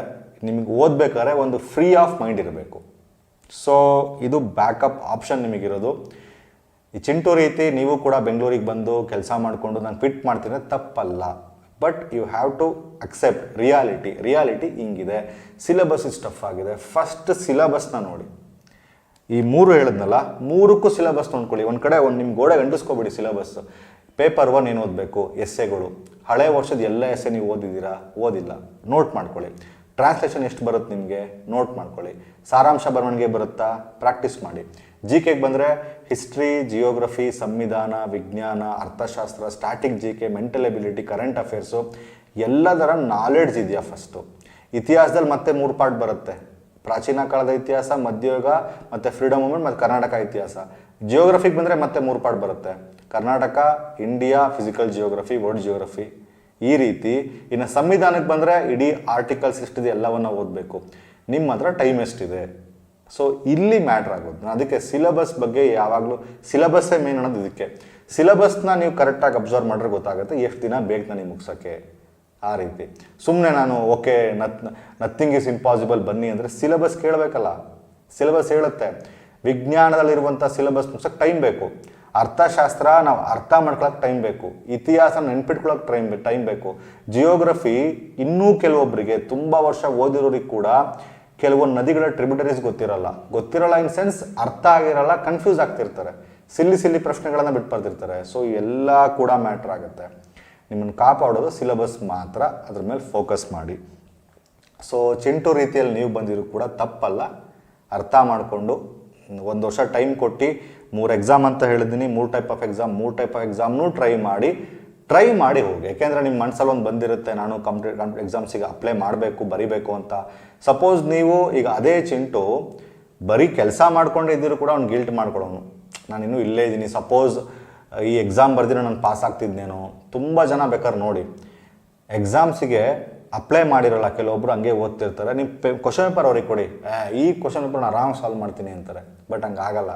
ನಿಮಗೆ ಓದಬೇಕಾದ್ರೆ ಒಂದು ಫ್ರೀ ಆಫ್ ಮೈಂಡ್ ಇರಬೇಕು. ಸೊ ಇದು ಬ್ಯಾಕಪ್ ಆಪ್ಷನ್ ನಿಮಗಿರೋದು. ಈ ಚಿಂಟು ರೀತಿ ನೀವು ಕೂಡ ಬೆಂಗಳೂರಿಗೆ ಬಂದು ಕೆಲಸ ಮಾಡಿಕೊಂಡು ನಾನು ಫಿಟ್ ಮಾಡ್ತೀನಿ ತಪ್ಪಲ್ಲ. But you have to accept reality reality ಹಿಂಗಿದೆ. ಸಿಲೆಬಸ್ ಟಫ್ ಆಗಿದೆ. ಫಸ್ಟ್ ಸಿಲೆಬಸ್ನ ನೋಡಿ. ಈ ಮೂರು ಹೇಳಿದ್ನಲ್ಲ, ಮೂರಕ್ಕೂ ಸಿಲೆಬಸ್ ನೋಡ್ಕೊಳ್ಳಿ ಒಂದು ಕಡೆ ಒಂದು ನಿಮ್ಮ ಗೋಡೆ ಗಂಡಿಸ್ಕೊಬಿಡಿ ಸಿಲೆಬಸ್ ಪೇಪರ್ ಒನ್ ಏನು ಓದಬೇಕು? ಎಸ್ಸೆಗಳು ಹಳೆ ವರ್ಷದ ಎಲ್ಲ ಎಸ್ಸೆ ನೀವು ಓದಿದ್ದೀರಾ? ಓದಿಲ್ಲ. ನೋಟ್ ಮಾಡ್ಕೊಳ್ಳಿ. ಟ್ರಾನ್ಸ್ಲೇಷನ್ ಎಷ್ಟು ಬರುತ್ತೆ ನಿಮಗೆ? ನೋಟ್ ಮಾಡ್ಕೊಳ್ಳಿ. ಸಾರಾಂಶ ಬರವಣಿಗೆ ಬರುತ್ತಾ? ಪ್ರಾಕ್ಟೀಸ್ ಮಾಡಿ. ಜಿ ಕೆಗೆ ಬಂದರೆ ಹಿಸ್ಟ್ರಿ ಜಿಯೋಗ್ರಫಿ ಸಂವಿಧಾನ, ವಿಜ್ಞಾನ, ಅರ್ಥಶಾಸ್ತ್ರ static G K mental ability current affairs ಎಲ್ಲದರ ನಾಲೆಡ್ಜ್ ಇದೆಯಾ ಫಸ್ಟು ಇತಿಹಾಸದಲ್ಲಿ ಮತ್ತೆ ಮೂರು ಪಾರ್ಟ್ ಬರುತ್ತೆ. ಪ್ರಾಚೀನ ಕಾಲದ ಇತಿಹಾಸ, ಮಧ್ಯಯುಗ, ಮತ್ತು ಫ್ರೀಡಮ್ ಮೂಮೆಂಟ್ ಮತ್ತು ಕರ್ನಾಟಕ ಇತಿಹಾಸ. ಜಿಯೋಗ್ರಫಿಗೆ ಬಂದರೆ ಮತ್ತೆ ಮೂರು ಪಾರ್ಟ್ ಬರುತ್ತೆ. Karnataka India physical geography world geography ಈ ರೀತಿ ಇನ್ನು ಸಂವಿಧಾನಕ್ಕೆ ಬಂದರೆ ಇಡೀ ಆರ್ಟಿಕಲ್ಸ್ ಎಷ್ಟಿದೆ ಎಲ್ಲವನ್ನ ಓದಬೇಕು. ನಿಮ್ಮ ಹತ್ರ ಟೈಮ್ ಎಷ್ಟಿದೆ? ಸೊ ಇಲ್ಲಿ ಮ್ಯಾಟ್ರ್ ಆಗೋದು. ಅದಕ್ಕೆ ಸಿಲೆಬಸ್ ಬಗ್ಗೆ ಯಾವಾಗಲೂ ಸಿಲೆಬಸ್ಸೇ ಮೇನ್ ಅನ್ನೋದು ಇದಕ್ಕೆ. ಸಿಲೆಬಸ್ನ ನೀವು ಕರೆಕ್ಟಾಗಿ ಅಬ್ಸರ್ವ್ ಮಾಡ್ರೆ ಗೊತ್ತಾಗುತ್ತೆ, ಎಷ್ಟು ದಿನ ಬೇಕು ನನಗೆ ಮುಗ್ಸೋಕ್ಕೆ ಆ ರೀತಿ. ಸುಮ್ಮನೆ ನಾನು okay not nothing is impossible ಬನ್ನಿ ಅಂದರೆ ಸಿಲೆಬಸ್ ಕೇಳಬೇಕಲ್ಲ. ಸಿಲೆಬಸ್ ಹೇಳುತ್ತೆ. ವಿಜ್ಞಾನದಲ್ಲಿರುವಂಥ ಸಿಲೆಬಸ್ ಮುಗ್ಸೋಕ್ಕೆ ಟೈಮ್ ಬೇಕು. ಅರ್ಥಶಾಸ್ತ್ರ ನಾವು ಅರ್ಥ ಮಾಡ್ಕೊಳಕ್ಕೆ ಟೈಮ್ ಬೇಕು. ಇತಿಹಾಸ ನೆನ್ಪಿಟ್ಕೊಳಕ್ಕೆ ಟೈಮ್ ಟೈಮ್ ಬೇಕು. ಜಿಯೋಗ್ರಫಿ ಇನ್ನೂ ಕೆಲವೊಬ್ಬರಿಗೆ ತುಂಬ ವರ್ಷ ಓದಿರೋರಿಗೆ ಕೂಡ ಕೆಲವೊಂದು ನದಿಗಳ ಟ್ರಿಬ್ಯುಟರೀಸ್ ಗೊತ್ತಿರಲ್ಲ. ಗೊತ್ತಿರಲ್ಲ ಇನ್ ಸೆನ್ಸ್ ಅರ್ಥ ಆಗಿರಲ್ಲ ಕನ್ಫ್ಯೂಸ್ ಆಗ್ತಿರ್ತಾರೆ. ಸಿಲ್ಲಿ ಸಿಲ್ಲಿ ಪ್ರಶ್ನೆಗಳನ್ನು ಬಿಟ್ಟು ಬರ್ತಿರ್ತಾರೆ ಸೊ ಎಲ್ಲ ಕೂಡ ಮ್ಯಾಟ್ರ್ ಆಗುತ್ತೆ. ನಿಮ್ಮನ್ನು ಕಾಪಾಡೋದು ಸಿಲೆಬಸ್ ಮಾತ್ರ. ಅದ್ರ ಮೇಲೆ ಫೋಕಸ್ ಮಾಡಿ. ಸೊ ಚಿಂಟು ರೀತಿಯಲ್ಲಿ ನೀವು ಬಂದಿರೋ ಕೂಡ ತಪ್ಪಲ್ಲ. ಅರ್ಥ ಮಾಡಿಕೊಂಡು ಒಂದು ವರ್ಷ ಟೈಮ್ ಕೊಟ್ಟು ಮೂರು ಎಕ್ಸಾಮ್ ಅಂತ ಹೇಳಿದ್ದೀನಿ. ಮೂರು ಟೈಪ್ ಆಫ್ ಎಕ್ಸಾಮ್ ಮೂರು ಟೈಪ್ ಆಫ್ ಎಕ್ಸಾಮ್ನೂ ಟ್ರೈ ಮಾಡಿ. ಟ್ರೈ ಮಾಡಿ ಹೋಗಿ. ಯಾಕೆಂದರೆ ನಿಮ್ಮ ಮನಸ್ಸಲ್ಲಿ ಒಂದು ಬಂದಿರುತ್ತೆ ನಾನು ಕಂಪ್ಲೀಟ್ ಎಕ್ಸಾಮ್ಸಿಗೆ ಅಪ್ಲೈ ಮಾಡಬೇಕು ಬರಿಬೇಕು ಅಂತ. ಸಪೋಸ್ ನೀವು ಈಗ ಅದೇ ಚಿಂಟು ಬರೀ ಕೆಲಸ ಮಾಡ್ಕೊಂಡು ಇದ್ದರೂ ಕೂಡ ಅವ್ನು ಗಿಲ್ಟ್ ಮಾಡ್ಕೊಳೋನು. ನಾನು ಇನ್ನೂ ಇಲ್ಲೇ ಇದ್ದೀನಿ. ಸಪೋಸ್ ಈ ಎಕ್ಸಾಮ್ ಬರ್ದಿರೋ ನಾನು ಪಾಸ್ ಆಗ್ತಿದ್ನೇನೋ. ತುಂಬ ಜನ ಬೇಕಾದ್ರೆ ನೋಡಿ. ಎಕ್ಸಾಮ್ಸಿಗೆ ಅಪ್ಲೈ ಮಾಡಿರೋಲ್ಲ ಕೆಲವೊಬ್ರು ಹಂಗೆ ಓದ್ತಿರ್ತಾರೆ. ನೀವು ಪೇ ಕ್ವಶನ್ ಪೇಪರ್ ಅವ್ರಿಗೆ ಕೊಡಿ. "ಏ, ಈ ಕ್ವಶನ್ ಪೇಪರ್ ನಾನು ಆರಾಮ್ ಸಾಲ್ವ್ ಮಾಡ್ತೀನಿ ಅಂತಾರೆ. ಬಟ್ ಹಂಗೆ ಆಗಲ್ಲ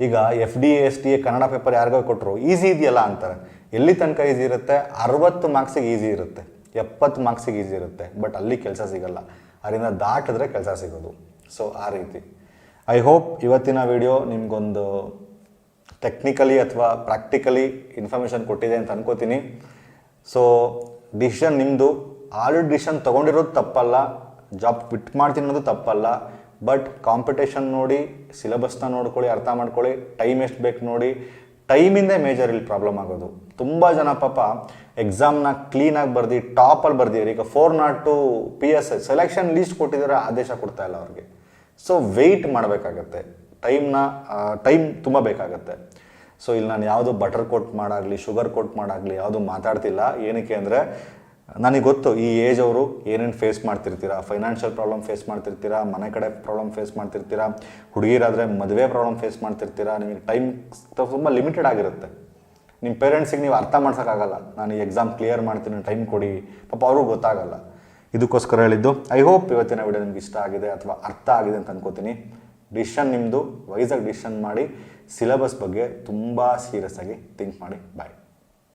ಈಗ F D S T A Kannada paper ಯಾರಿಗೋ ಕೊಟ್ಟರು ಈಸಿ ಇದೆಯಲ್ಲ ಅಂತಾರೆ. ಎಲ್ಲಿ ತನಕ ಈಸಿ ಇರುತ್ತೆ? ಅರವತ್ತು ಮಾರ್ಕ್ಸಿಗೆ ಈಸಿ ಇರುತ್ತೆ. ಎಪ್ಪತ್ತು ಮಾರ್ಕ್ಸಿಗೆ ಈಸಿ ಇರುತ್ತೆ. ಬಟ್ ಅಲ್ಲಿ ಕೆಲಸ ಸಿಗಲ್ಲ. ಅದರಿಂದ ದಾಟಿದ್ರೆ ಕೆಲಸ ಸಿಗೋದು. ಸೊ ಆ ರೀತಿ. ಐ ಹೋಪ್ ಇವತ್ತಿನ ವಿಡಿಯೋ ನಿಮಗೊಂದು ಟೆಕ್ನಿಕಲಿ ಅಥವಾ ಪ್ರಾಕ್ಟಿಕಲಿ ಇನ್ಫಾರ್ಮೇಷನ್ ಕೊಟ್ಟಿದೆ ಅಂತ ಅನ್ಕೋತೀನಿ. ಸೊ ಡಿಸಿಷನ್ ನಿಮ್ಮದು ಆಲ್ರೆಡಿ ಡಿಸಿಷನ್ ತೊಗೊಂಡಿರೋದು ತಪ್ಪಲ್ಲ. ಜಾಬ್ ಬಿಟ್ ಮಾಡ್ತೀನಿ ಅನ್ನೋದು ತಪ್ಪಲ್ಲ. ಬಟ್ ಕಾಂಪಿಟೇಷನ್ ನೋಡಿ ಸಿಲೆಬಸ್ನ ನೋಡ್ಕೊಳ್ಳಿ, ಅರ್ಥ ಮಾಡ್ಕೊಳ್ಳಿ. ಟೈಮ್ ಎಷ್ಟು ಬೇಕು ನೋಡಿ. ಟೈಮಿಂದೇ ಮೇಜರ್ ಇಲ್ಲಿ ಪ್ರಾಬ್ಲಮ್ ಆಗೋದು. ತುಂಬ ಜನ ಪಾಪ ಎಕ್ಸಾಮ್ನ ಕ್ಲೀನಾಗಿ ಬರ್ದು ಟಾಪಲ್ಲಿ ಬರ್ದಿದ್ದಾರೆ ಈಗ four naught two P S selection list ಕೊಟ್ಟಿದ್ದಾರೆ ಆದೇಶ ಕೊಡ್ತಾ ಇಲ್ಲ ಅವ್ರಿಗೆ. ಸೊ ವೆಯ್ಟ್ ಮಾಡಬೇಕಾಗತ್ತೆ. ಟೈಮ್ನ ಟೈಮ್ ತುಂಬ ಬೇಕಾಗತ್ತೆ. ಸೊ ಇಲ್ಲಿ ನಾನು ಯಾವುದು ಬಟರ್ ಕೋಟ್ ಮಾಡಾಗಲಿ ಶುಗರ್ ಕೋಟ್ ಮಾಡಾಗಲಿ ಯಾವುದು ಮಾತಾಡ್ತಿಲ್ಲ. ಏನಕ್ಕೆ ಅಂದರೆ ನನಗೆ ಗೊತ್ತು, ಈ ಏಜ್ ಅವರು ಏನೇನು ಫೇಸ್ ಮಾಡ್ತಿರ್ತೀರಾ? ಫೈನಾನ್ಷಿಯಲ್ ಪ್ರಾಬ್ಲಮ್ ಫೇಸ್ ಮಾಡ್ತಿರ್ತೀರಾ? ಮನೆ ಕಡೆ ಪ್ರಾಬ್ಲಮ್ ಫೇಸ್ ಮಾಡ್ತಿರ್ತೀರಾ? ಹುಡುಗಿರಾದರೆ ಮದುವೆ ಪ್ರಾಬ್ಲಮ್ ಫೇಸ್ ಮಾಡ್ತಿರ್ತೀರಾ? ನಿಮಗೆ ಟೈಮ್ ತುಂಬ ಲಿಮಿಟೆಡ್ ಆಗಿರುತ್ತೆ. ನಿಮ್ಮ ಪೇರೆಂಟ್ಸಿಗೆ ನೀವು ಅರ್ಥ ಮಾಡ್ಸೋಕ್ಕಾಗಲ್ಲ. ನಾನು ಈ ಎಕ್ಸಾಮ್ ಕ್ಲಿಯರ್ ಮಾಡ್ತೀನಿ ಟೈಮ್ ಕೊಡಿ. ಪಾಪ ಅವ್ರಿಗೂ ಗೊತ್ತಾಗಲ್ಲ. ಇದಕ್ಕೋಸ್ಕರ ಹೇಳಿದ್ದು ಐ ಹೋಪ್ ಇವತ್ತಿನ ವಿಡಿಯೋ ನಿಮ್ಗೆ ಇಷ್ಟ ಆಗಿದೆ ಅಥವಾ ಅರ್ಥ ಆಗಿದೆ ಅಂತ ಅನ್ಕೋತೀನಿ. ಡಿಸಿಷನ್ ನಿಮ್ಮದು ವೈಸಾಗಿ ಡಿಸಿಷನ್ ಮಾಡಿ ಸಿಲೆಬಸ್ ಬಗ್ಗೆ ತುಂಬ ಸೀರಿಯಸ್ ಆಗಿ ಥಿಂಕ್ ಮಾಡಿ. ಬಾಯ್